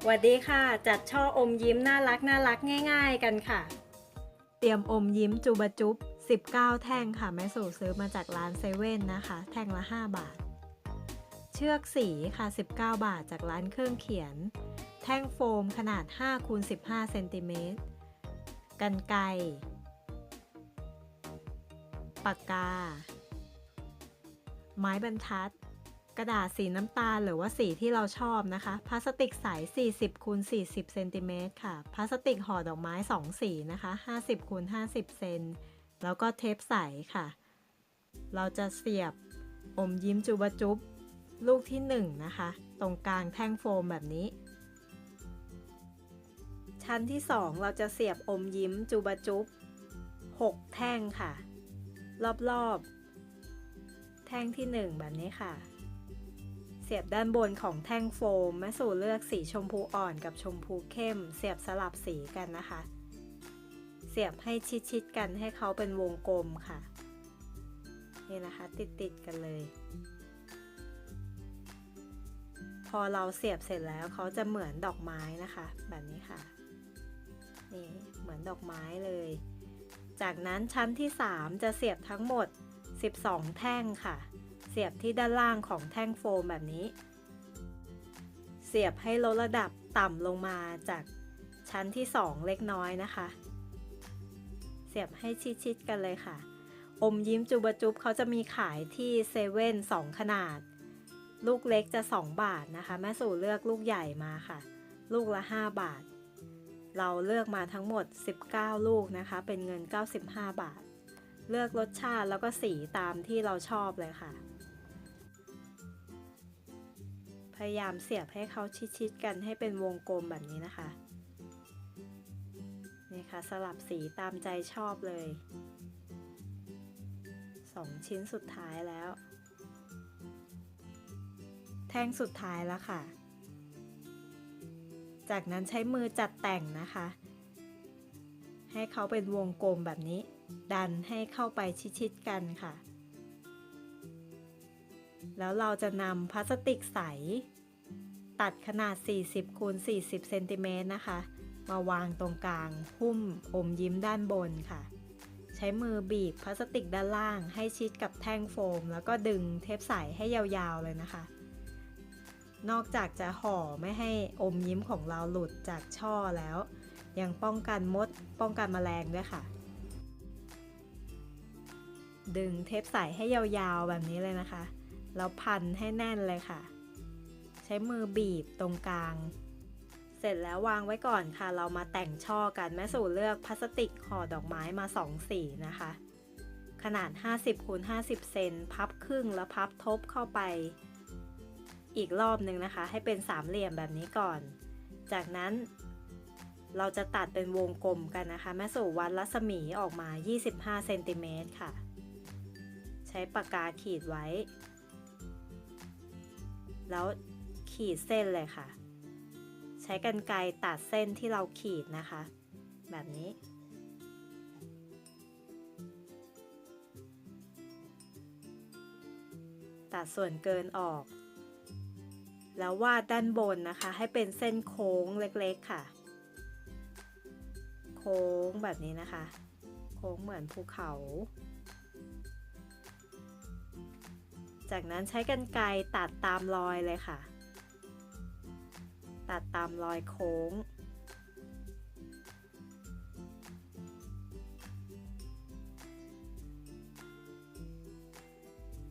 สวัสดีค่ะ จัดช่ออมยิ้มน่ารักน่ารักง่าย ๆ กันค่ะ เตรียมอมยิ้มจูบจุ๊บ19 แท่งค่ะแม่สู่ซื้อมาจากร้านเซเว่นนะคะ แท่งละ 5 บาท เชือกสีค่ะ 19 บาทจากร้านเครื่องเขียน แท่งโฟมขนาด5คูณ15เซนติเมตรกันไกปากกา ไม้บรรทัด กระดาษสีน้ำตาลหรือว่าสีที่เราชอบนะคะ พลาสติกใส 40คูณ40เซนติเมตรค่ะ พลาสติกห่อดอกไม้ 2 สีนะคะ 50คูณ50 เซน แล้วก็เทปใสค่ะ เราจะเสียบอมยิ้มจูบจุ๊บลูกที่ 1 นะคะ ตรงกลางแท่งโฟมแบบนี้ ชั้นที่ 2 เราจะเสียบอมยิ้มจูบจุ๊บ6 แท่งค่ะ รอบๆ แท่งที่ 1 แบบนี้ค่ะ เสียบด้านบนของแท่งโฟมแม่สู่เลือกสีชมพูอ่อนกับชมพูเข้ม เสียบสลับสีกันนะคะ เสียบให้ชิดๆกันให้เขาเป็นวงกลมค่ะ นี่นะคะติดๆกันเลย พอเราเสียบเสร็จแล้วเขาจะเหมือนดอกไม้นะคะ แบบนี้ค่ะ นี่เหมือนดอกไม้เลย จากนั้นชั้นที่ 3 จะเสียบทั้งหมด 12 แท่งค่ะ สียบที่ด้านล่างของแท่งโฟมแบบนี้ เสียบให้ลดระดับต่ำลงมาจากชั้นที่ 2 เล็กน้อยนะคะ เสียบให้ชิดๆกันเลยค่ะ อมยิ้มจูบจุ๊บเขาจะมีขายที่เซเว่น2ขนาด ลูกเล็กจะ 2 บาทนะคะ แม่สู่เลือกลูกใหญ่มาค่ะ ลูกละ 5 บาท เราเลือกมาทั้งหมด 19 ลูกนะคะ เป็นเงิน 95 บาท เลือกรสชาติแล้วก็สีตามที่เราชอบเลยค่ะ พยายามเสียบให้เขาชิดๆกันให้เป็นวงกลมแบบนี้นะคะ นี่ค่ะสลับสีตามใจชอบเลยสองชิ้นสุดท้ายแล้ว แท่งสุดท้ายแล้วค่ะ จากนั้นใช้มือจัดแต่งนะคะ ให้เขาเป็นวงกลมแบบนี้ ดันให้เข้าไปชิดๆกันค่ะ แล้วเราจะนำพลาสติกใส ตัดขนาด 40คูณ40เซนติเมตรนะคะ มาวางตรงกลางหุ้มอมยิ้มด้านบนค่ะ ใช้มือบีบพลาสติกด้านล่าง ให้ชิดกับแท่งโฟม แล้วก็ดึงเทปใสให้ยาวๆเลยนะคะ นอกจากจะห่อไม่ให้อมยิ้มของเราหลุดจากช่อแล้ว ยังป้องกันมด ป้องกันแมลงด้วยค่ะดึงเทปใสให้ยาวๆแบบนี้เลยนะคะ แล้วพันให้แน่นเลยค่ะ ใช้มือบีบตรงกลาง เสร็จแล้ววางไว้ก่อนค่ะ เรามาแต่งช่อกันแม่สู่เลือกพลาสติกห่อดอกไม้มา2สีนะคะ ขนาด 50คูณ50 เซนพับครึ่งแล้วพับทบเข้าไป อีกรอบหนึ่งนะคะ ให้เป็นสามเหลี่ยมแบบนี้ก่อน จากนั้นเราจะตัดเป็นวงกลมกันนะคะ แม่สู่วัดรัศมีออกมา 25 เซนติเมตรค่ะ ใช้ปากกาขีดไว้ แล้วขีดเส้นเลยค่ะ ใช้กรรไกรตัดเส้นที่เราขีดนะคะ แบบนี้ ตัดส่วนเกินออก แล้ววาดด้านบนนะคะ ให้เป็นเส้นโค้งเล็กๆค่ะ โค้งแบบนี้นะคะ โค้งเหมือนภูเขา จากนั้นใช้กรรไกรตัดตามรอยเลยค่ะ ตัดตามรอยโค้ง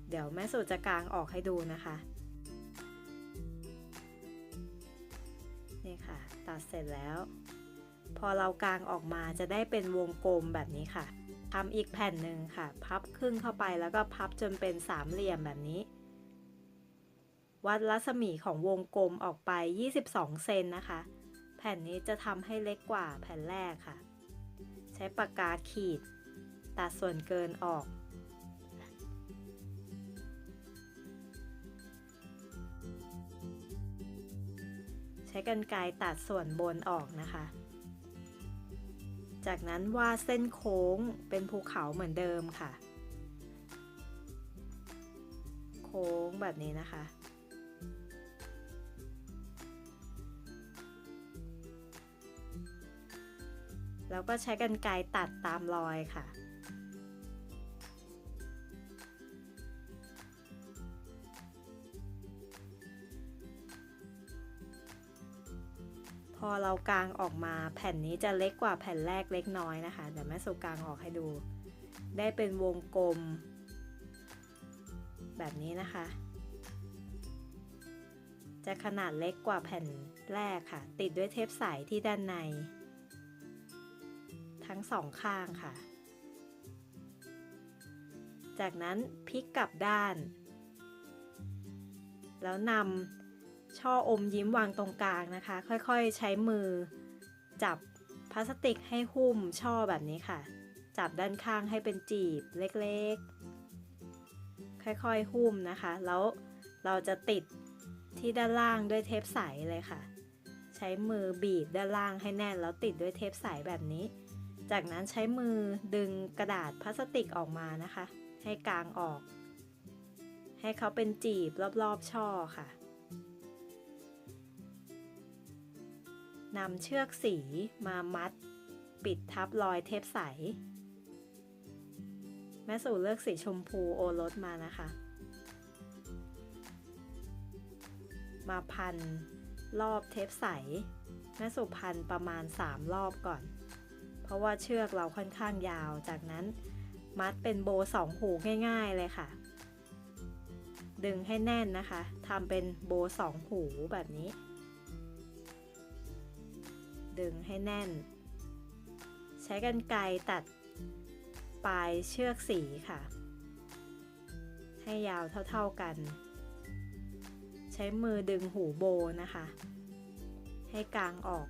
เดี๋ยวแม่สูตรจะกางออกให้ดูนะคะ นี่ค่ะ ตัดเสร็จแล้ว พอเรากางออกมาจะได้เป็นวงกลมแบบนี้ค่ะ ทำอีกแผ่นหนึ่งค่ะ พับครึ่งเข้าไปแล้วก็พับจนเป็นสามเหลี่ยมแบบนี้ วัดรัศมีของวงกลมออกไป 22 เซนนะคะ แผ่นนี้จะทำให้เล็กกว่าแผ่นแรกค่ะ ใช้ปากกาขีด ตัดส่วนเกินออกใช้กรรไกรตัดส่วนบนออกนะคะ จากนั้นวาดเส้นโค้งเป็นภูเขาเหมือนเดิมค่ะ โค้งแบบนี้นะคะ แล้วก็ใช้กรรไกรตัดตามรอยค่ะ พอเรากางออกมาแผ่นนี้จะเล็กกว่าแผ่นแรกเล็กน้อยนะคะ เดี๋ยวแม่สุกางออกให้ดู ได้เป็นวงกลม แบบนี้นะคะ จะขนาดเล็กกว่าแผ่นแรกค่ะ ติดด้วยเทปใสที่ด้านใน ทั้งสองข้างค่ะ จากนั้นพลิกกลับด้าน แล้วนำ ช่ออมยิ้มวางตรงกลางนะคะ ค่อยๆใช้มือ จับพลาสติกให้หุ้มช่อแบบนี้ค่ะ จับด้านข้างให้เป็นจีบเล็กๆ ค่อยๆหุ้มนะคะ แล้วเราจะติดที่ด้านล่างด้วยเทปใสเลยค่ะ ใช้มือบีบด้านล่างให้แน่นแล้วติดด้วยเทปใสแบบนี้ จากนั้นใช้มือดึงกระดาษพลาสติกออกมานะคะ ให้กางออก ให้เขาเป็นจีบรอบๆช่อค่ะ นำเชือกสีมามัด ปิดทับรอยเทปใส แม่สู่เลือกสีชมพูโอรสมานะคะ มาพันรอบเทปใส แม่สู่พันประมาณ 3 รอบก่อน เพราะว่าเชือกเราค่อนข้างยาว จากนั้นมัดเป็นโบสองหูง่ายๆเลยค่ะ ดึงให้แน่นนะคะทำเป็นโบสองหูแบบนี้ ดึงให้แน่น ใช้กรรไกรตัดปลายเชือกสีค่ะ ให้ยาวเท่าๆกัน ใช้มือดึงหูโบนะคะ ให้กลางออก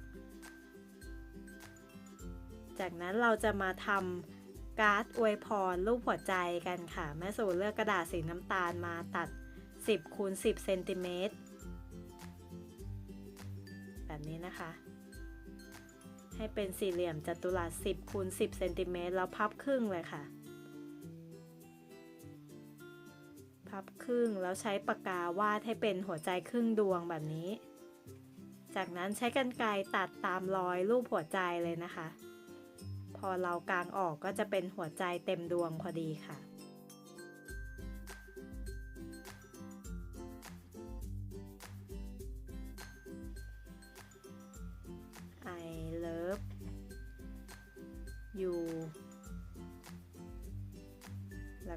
จากนั้นเราจะมาทำการ์ดอวยพรรูปหัวใจกันค่ะ แม่สู่เลือกกระดาษสีน้ำตาลมาตัด 10คูณ10เซนติเมตรแบบนี้นะคะ ให้เป็นสี่เหลี่ยมจัตุรัส 10คูณ10เซนติเมตรแล้วพับครึ่งเลยค่ะ พับครึ่งแล้วใช้ปากกาวาดให้เป็นหัวใจครึ่งดวงแบบนี้ จากนั้นใช้กรรไกรตัดตามรอยรูปหัวใจเลยนะคะ พอเรากางออกก็จะเป็นหัวใจเต็มดวงพอดีค่ะ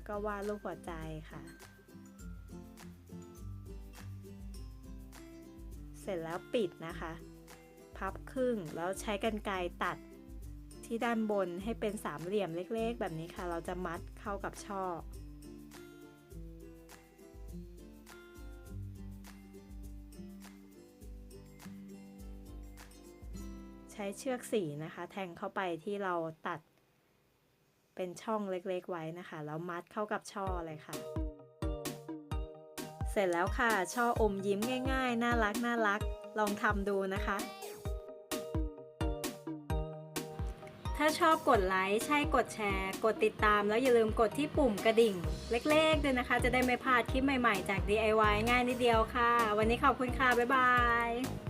ก็วาดรูปหัวใจค่ะ เสร็จแล้วปิดนะคะ พับครึ่งแล้วใช้กรรไกรตัดที่ด้านบนให้เป็นสามเหลี่ยมเล็กๆ แบบนี้ค่ะ เราจะมัดเข้ากับช่อใช้เชือกสีนะคะ แทงเข้าไปที่เราตัด เป็นช่องเล็กๆไว้นะคะ แล้วมัดเข้ากับช่อเลยค่ะ เสร็จแล้วค่ะ ช่ออมยิ้มง่ายๆ น่ารักน่ารัก ลองทำดูนะคะ ถ้าชอบกดไลค์ ใช่กดแชร์ กดติดตาม แล้วอย่าลืมกดที่ปุ่มกระดิ่ง เล็กๆด้วยนะคะ จะได้ไม่พลาดคลิปใหม่ๆ จาก DIY ง่ายนิดเดียวค่ะ วันนี้ขอบคุณค่ะ บ๊ายบาย